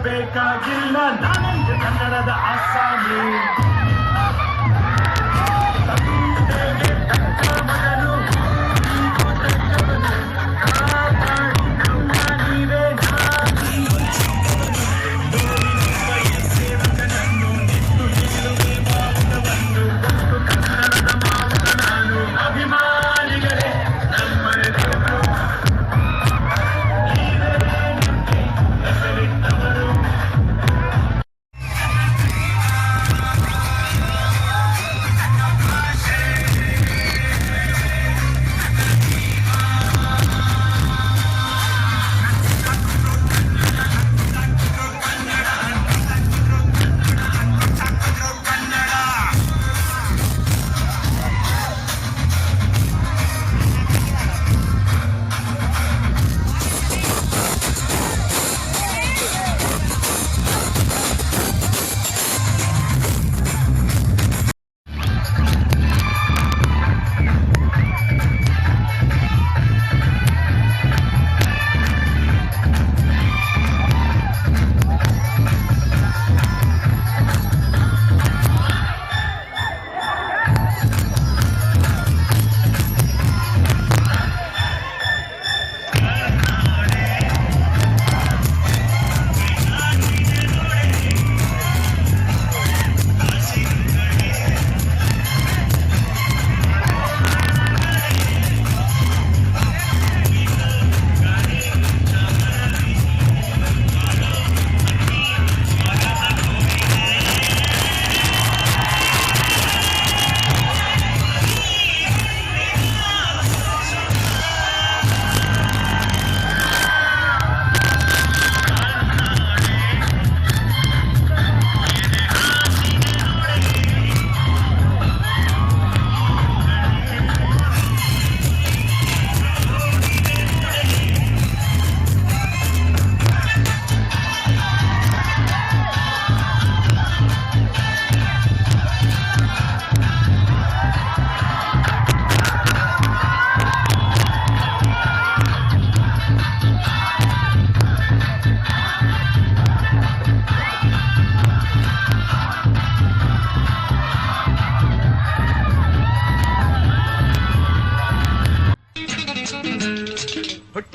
ಬೇಕಾಗಿಲ್ಲ ನಾನೆಂದು ಕನ್ನಡದ ಆಸಾಮಿ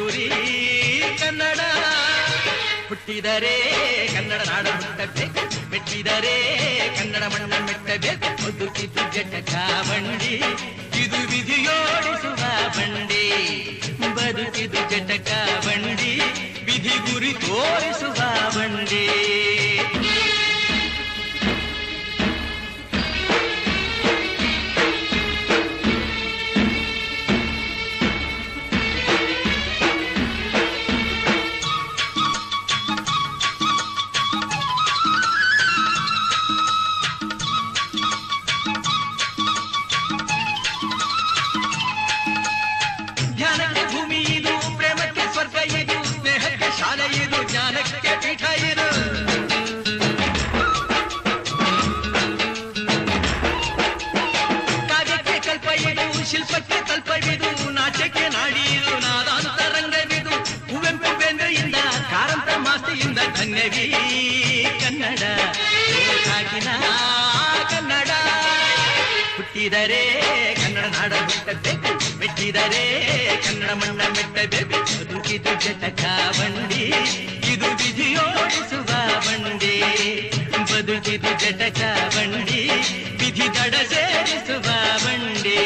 ಕಸ್ತೂರಿ ಕನ್ನಡ ಹುಟ್ಟಿದರೆ ಕನ್ನಡ ನಾಡ ಹುಟ್ಟಬೇಕು ಮೆಟ್ಟಿದರೆ ಕನ್ನಡ ಮಣ್ಣ ಮೆಟ್ಟಬೇಕು ಬದುಕಿದ್ದು ಜಟಕ ಬಂಡಿ ಇದು ವಿಧಿಯೋಡಿಸುವ ಬಂಡಿ ಬದುಕಿದು ಜಟಕ ಬಂಡಿ ವಿಧಿ ಗುರಿ ತೋರಿಸುವ ಮಾಸ್ತಿಯಿಂದ ಧನ್ಯವೀ ಕನ್ನಡ ಓ ಸಾಗಿನ ಕನ್ನಡ ಹುಟ್ಟಿದರೆ ಕನ್ನಡ ನಾಡ ಹುಟ್ಟಬೇಕು ಮೆಟ್ಟಿದರೆ ಕನ್ನಡ ಮಣ್ಣ ಮೆಟ್ಟಬೇಕು ಬದುಕಿದು ಜಟಕ ಬಂಡಿ ಇದು ವಿಧಿಯೋಡಿಸುವ ಬಂಡಿ ಬದುಕಿದು ಜಟಕ ಬಂಡಿ ವಿಧಿ ದಡ ಸೇರಿಸುವ ಬಂಡಿ